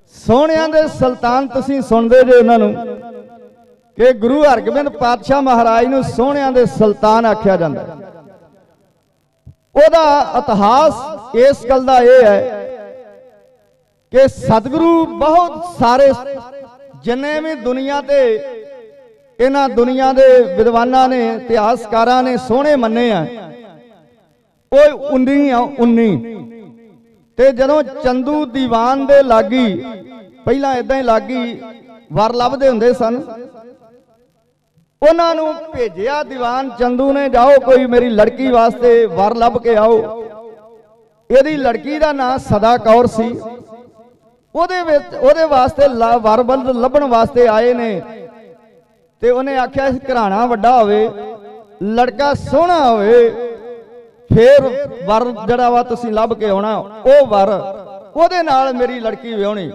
ਸੋਹਣਿਆਂ ਦੇ ਸੁਲਤਾਨ ਤੁਸੀਂ ਸੁਣਦੇ ਜੇ ਉਹਨਾਂ ਨੂੰ ਕਿ ਗੁਰੂ ਹਰਗੋਬਿੰਦ ਪਾਤਸ਼ਾਹ ਮਹਾਰਾਜ ਨੂੰ ਸੋਹਣਿਆਂ ਦੇ ਸੁਲਤਾਨ ਆਖਿਆ ਜਾਂਦਾ ਉਹਦਾ ਇਤਿਹਾਸ ਇਸ ਗੱਲ ਦਾ ਇਹ ਹੈ ਕਿ ਸਤਿਗੁਰੂ ਬਹੁਤ ਸਾਰੇ ਜਿੰਨੇ ਵੀ ਦੁਨੀਆ ਤੇ ਇਹਨਾਂ ਦੁਨੀਆ ਦੇ ਵਿਦਵਾਨਾਂ ਨੇ, ਇਤਿਹਾਸਕਾਰਾਂ ਨੇ ਸੋਹਣੇ ਮੰਨੇ ਆ, ਉਹ 19 ਆ 19 ਤੇ ਜਦੋਂ ਚੰਦੂ ਦੀਵਾਨ ਦੇ ਲਾਗੀ, ਪਹਿਲਾਂ ਇਦਾਂ ਹੀ ਲਾਗੀ, ਵਰ ਲੱਭਦੇ ਹੁੰਦੇ ਸਨ। ਉਹਨਾਂ ਨੂੰ ਭੇਜਿਆ ਦੀਵਾਨ, ਚੰਦੂ ਨੇ, ਜਾਓ ਕੋਈ ਮੇਰੀ ਲੜਕੀ ਵਾਸਤੇ ਵਰ ਲੱਭ ਕੇ ਆਓ। ਇਹਦੀ ਲੜਕੀ ਦਾ ਨਾਂ ਸਦਾ ਕੌਰ ਸੀ। ਉਹਦੇ ਵਿੱਚ, ਉਹਦੇ ਵਾਸਤੇ ਲਾ- ਵਰ ਵੱਲ ਲੱਭਣ ਵਾਸਤੇ ਆਏ ਨੇ। ਤੇ ਉਹਨੇ ਆਖਿਆ, ਘਰਾਣਾ ਵੱਡਾ ਹੋਵੇ, ਲੜਕਾ ਸੋਹਣਾ ਹੋਵੇ ਫੇਰ ਵਰ ਜਿਹੜਾ ਵਾ ਤੁਸੀਂ ਲੱਭ ਕੇ ਆਉਣਾ, ਉਹ ਵਰ। ਉਹਦੇ ਨਾਲ ਮੇਰੀ ਲੜਕੀ ਵਿਆਹਣੀ।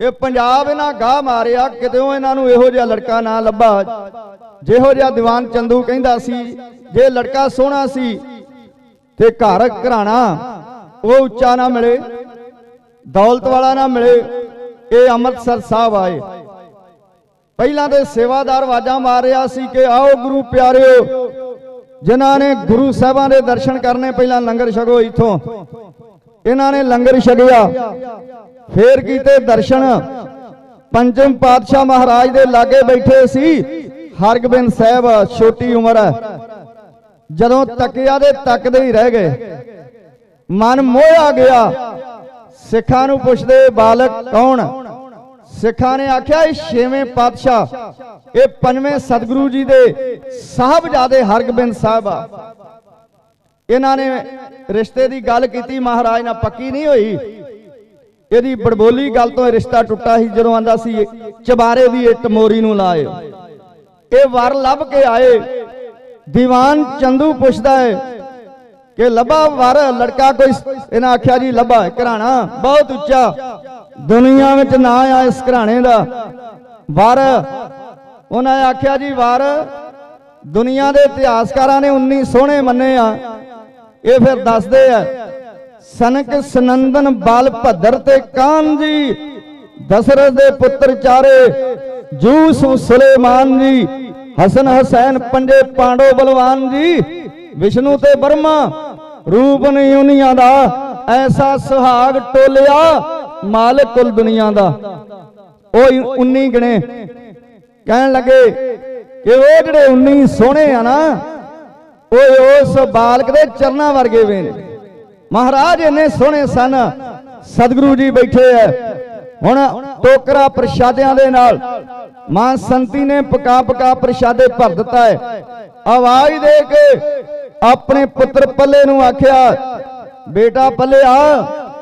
ਇਹ ਪੰਜਾਬ ਇਹਨਾਂ ਗਾਹ ਮਾਰਿਆ, ਕਿਤੇੋਂ ਇਹਨਾਂ ਨੂੰ ਇਹੋ ਜਿਹਾ ਲੜਕਾ ਨਾ ਲੱਭਾ। ਜਿਹੋ ਜਿਹਾ ਦੀਵਾਨ ਚੰਦੂ ਕਹਿੰਦਾ ਸੀ, ਜੇ ਲੜਕਾ ਸੋਹਣਾ ਸੀ ਤੇ ਘਰ ਘਰਾਣਾ, ਉਹ ਉੱਚਾ ਨਾ ਮਿਲੇ, ਦੌਲਤ ਵਾਲਾ ਨਾ ਮਿਲੇ, ਇਹ ਅੰਮ੍ਰਿਤਸਰ ਸਾਹਿਬ ਆਏ। ਪਹਿਲਾਂ ਤੇ ਸੇਵਾਦਾਰ ਆਵਾਜ਼ਾਂ ਮਾਰ ਰਿਹਾ ਸੀ ਕਿ ਆਓ ਗੁਰੂ ਪਿਆਰਿਓ ਜਿਨ੍ਹਾਂ ਨੇ ਗੁਰੂ ਸਾਹਿਬਾਂ ਦੇ ਦਰਸ਼ਨ ਕਰਨੇ ਪਹਿਲਾਂ ਲੰਗਰ ਛਕੋ ਇੱਥੋਂ। ਇਹਨਾਂ ਨੇ ਲੰਗਰ ਛਕਿਆ। ਫੇਰ ਕੀਤੇ ਦਰਸ਼ਨ। ਪੰਜਮ ਪਾਤਸ਼ਾਹ ਮਹਾਰਾਜ ਦੇ ਲਾਗੇ ਬੈਠੇ ਸੀ। ਹਰਗੋਬਿੰਦ ਸਾਹਿਬ, ਛੋਟੀ ਉਮਰ। ਹੈ ਜਦੋਂ ਤੱਕਿਆ ਦੇ ਤੱਕਦੇ ਹੀ ਰਹਿ ਗਏ। ਮਨ ਮੋਹ ਆ ਗਿਆ। ਸਿੱਖਾਂ ਨੂੰ ਪੁੱਛਦੇ, ਬਾਲਕ ਕੌਣ? ਸਿੱਖਾਂ ਨੇ ਆਖਿਆ, ਇਹ ਛੇਵੇਂ ਪਾਤਸ਼ਾਹ। ਇਹ ਪੰਜਵੇਂ ਸਤਿਗੁਰੂ ਜੀ ਦੇ ਸਾਹਿਬਜ਼ਾਦੇ ਹਰਗੋਬਿੰਦ ਸਾਹਿਬ ਆ। ਇਹਨਾਂ ਨੇ ਰਿਸ਼ਤੇ ਦੀ ਗੱਲ ਕੀਤੀ, ਮਹਾਰਾਜ ਨਾਲ ਪੱਕੀ ਨਹੀਂ ਹੋਈ। ਇਹਦੀ ਬੜਬੋਲੀ ਗੱਲ ਤੋਂ ਇਹ ਰਿਸ਼ਤਾ ਟੁੱਟਾ ਸੀ, ਜਦੋਂ ਆਂਦਾ ਸੀ, ਚਬਾਰੇ ਦੀ ਇੱਟ ਮੋਰੀ ਨੂੰ ਲਾਏ। ਇਹ ਵਰ ਲੱਭ ਕੇ ਆਏ। ਦੀਵਾਨ ਚੰਦੂ ਪੁੱਛਦਾ ਹੈ ਕਿ, ਲੱਭਾ ਵਰ? ਲੜਕਾ ਕੋਈ ਇਹਨਾਂ ਆਖਿਆ, ਜੀ ਲੱਭਾ ਘਰਾਣਾ ਬਹੁਤ ਉੱਚਾ। ਦੁਨੀਆ ਵਿੱਚ ਨਾਂ ਆ ਇਸ ਘਰਾਣੇ ਦਾ। ਵਰ ਉਹਨਾਂ ਨੇ ਆਖਿਆ ਜੀ ਵਾਰ, ਦੁਨੀਆ ਦੇ ਇਤਿਹਾਸਕਾਰਾਂ ਨੇ 19 ਸੋਹਣੇ ਮੰਨੇ ਆ। ਇਹ ਫਿਰ ਦੱਸਦੇ ਆ, ਸਨਕ ਸਨੰਦਨ ਬਲ ਭੱਦਰ ਤੇ ਕਾਨ ਜੀ, ਦਸ਼ਰਥ ਦੇ ਪੁੱਤਰ ਚਾਰੇ, ਜੂਸ ਸੁਲੇਮਾਨ ਜੀ, ਹਸਨ ਹਸੈਨ ਪੰਜੇ ਪਾਂਡੋ ਬਲਵਾਨ ਜੀ, ਵਿਸ਼ਨੂੰ ਤੇ ਬਰਮਾ ਰੂਪ ਨਹੀਂ ਉਨੀਆਂ ਦਾ, ਐਸਾ ਸੁਹਾਗ ਟੋਲਿਆ ਮਾਲਕ ਕੁਲ ਦੁਨੀਆ ਦਾ। ਉਹ 19 ਗਣੇ। ਕਹਿਣ ਲੱਗੇ ਕਿ ਉਹ ਜਿਹੜੇ 19 ਸੋਹਣੇ ਆ ਨਾ ਉਹ ਉਸ ਬਾਲਕ ਦੇ ਚਰਨਾਂ ਵਰਗੇ ਵੇ ਨੇ। ਮਹਾਰਾਜ ਇੰਨੇ ਸੋਹਣੇ ਸਨ, ਸਤਿਗੁਰੂ ਜੀ ਬੈਠੇ ਐ। ਹੁਣ ਟੋਕਰਾ ਪ੍ਰਸ਼ਾਦਿਆਂ ਦੇ ਨਾਲ, ਮਾਂ ਸੰਤੀ ਨੇ ਪਕਾ ਪਕਾ ਪ੍ਰਸ਼ਾਦੇ ਭਰ ਦਿੱਤਾ ਹੈ ਆਵਾਜ਼ ਦੇ ਕੇ ਆਪਣੇ ਪੁੱਤਰ ਪੱਲੇ ਨੂੰ ਆਖਿਆ, ਬੇਟਾ ਪੱਲੇ ਆ